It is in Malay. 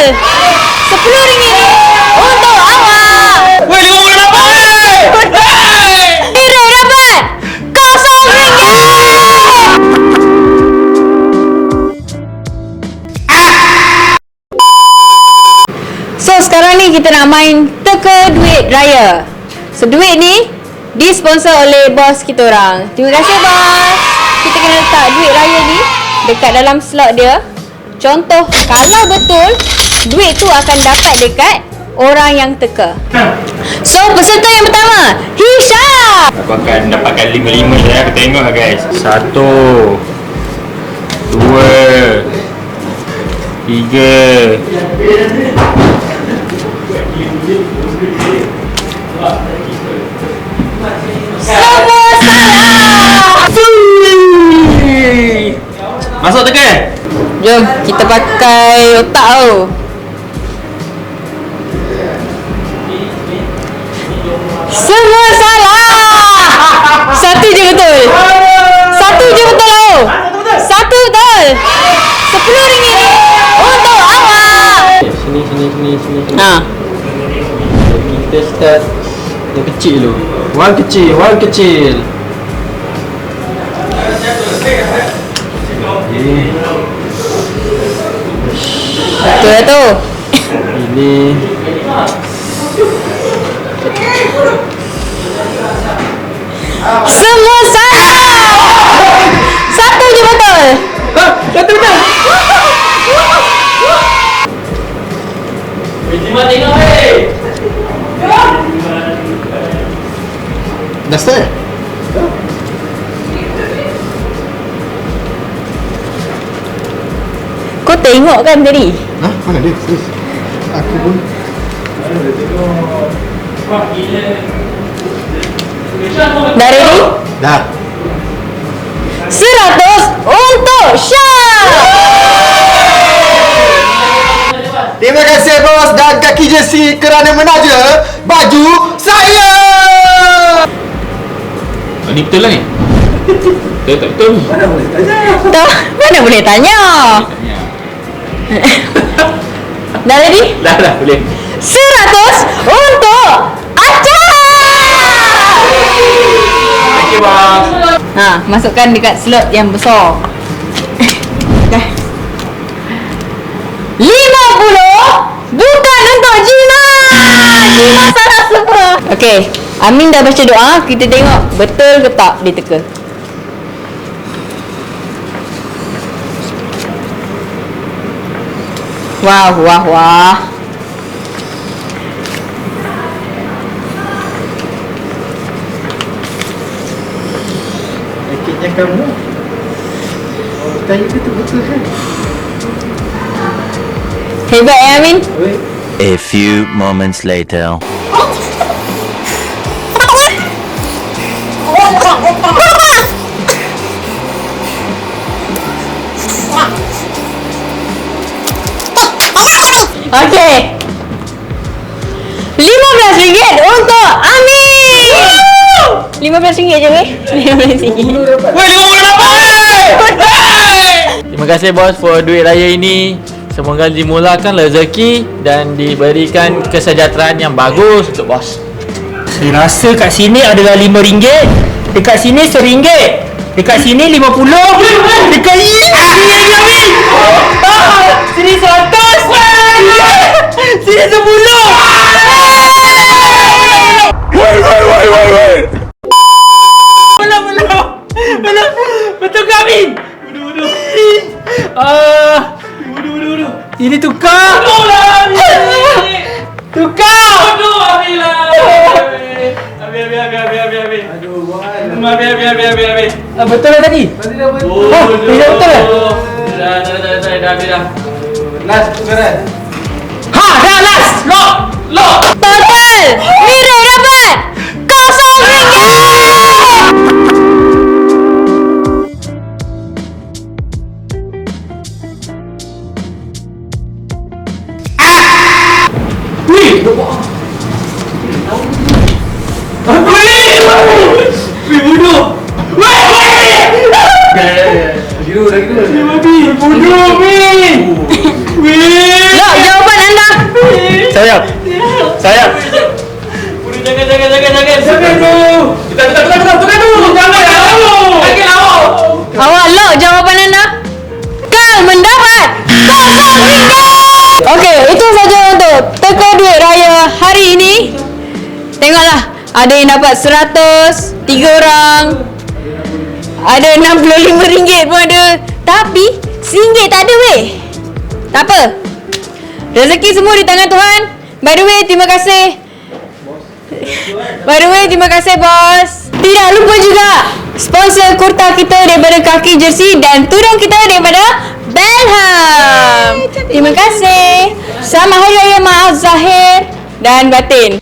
betul. Sepuluh ringgit untuk awak. Weh, lima puluh dapat! Kira dapat kosong ringgit. So sekarang ni kita nak main teka duit raya. So duit ni disponsor oleh bos kita orang. Terima kasih bos. Kita kena letak duit raya ni dekat dalam slot dia. Contoh kalau betul duit tu akan dapat dekat orang yang teka. So peserta yang pertama, Hisham. Aku akan dapatkan lima-lima je Aku tengok lah guys Satu Dua Tiga Semua salah. Masuk tekan Jom kita pakai otak tau. Semua salah. Satu je betul. Satu je betul tau. Satu betul. Sepuluh ringgit untuk awak. Sini sini sini sini. Ha. Kita start yang kecil dulu. One kecil, one kecil. Betul lah tu. Ini Semua salah. Satu je betul. satu betul. Dah start? Kau tengok kan tadi? Ha? Mana dia? Serius? Aku pun Dah ready? Dah Seratus untuk Syah. Terima kasih bos dan kaki jersey kerana menaja baju saya oh, Ni betul lah ni Betul tak betul mana boleh tanya? Tanya Dah ready? Dah dah boleh Seratus untuk. Thank you bos Ha, masukkan dekat slot yang besar. Dah. Lima puluh bukan untuk Gina. Gina salah semua. Okey, Amin dah baca doa. Kita tengok betul ke tak dia teka. Wah, wah, wah. Akhirnya kamu Oh, tanya betul-betul kan? Hebat ya Amin. Oi. A few moments later. Okey. RM15 untuk Amin. RM15 je weh. RM15. Weh, lima puluh dapat! Terima kasih bos for duit raya ini. Semoga dimulakan rezeki dan diberikan kesejahteraan yang bagus untuk bos. Saya rasa kat sini adalah RM5 Dekat sini RM1 Dekat sini RM50 Dekat sini RM1 Ah, Sini RM100 Sini RM10 Belum Ini tukar. Bodoh lah Tukar. Bodoh Amin lah. Habis habis habis habis habis habis Aduh buat Habis habis habis habis habis ah, Betul lah tadi? Oh, Oh, tidak betul. lah? Dah, dah, dah, dah, dah, habis dah. Last tukaran Ha dah last. Lock. Lock. Total Weh! Weh! Weh bodoh! Weh! Lagi dua, lagi dua. Weh babi! Bodoh weh! Weh! Lah, jawapan anda! Sayap! Sayap! Bodoh jangan, jangan, jangan, jangan! Jangan tu! Kita, kita, kita, kita! Tukar tu! Jangan! Tengoklah, ada yang dapat 100, tiga orang. Ada RM65 pun ada. Tapi, RM1 tak ada weh. Tak apa. Rezeki semua di tangan Tuhan. By the way, terima kasih. By the way, terima kasih bos. Tidak lupa juga sponsor kurta kita daripada kaki jersey dan tudung kita daripada Belham. Terima kasih. Selamat Hari Raya Maaf Zahir dan Batin.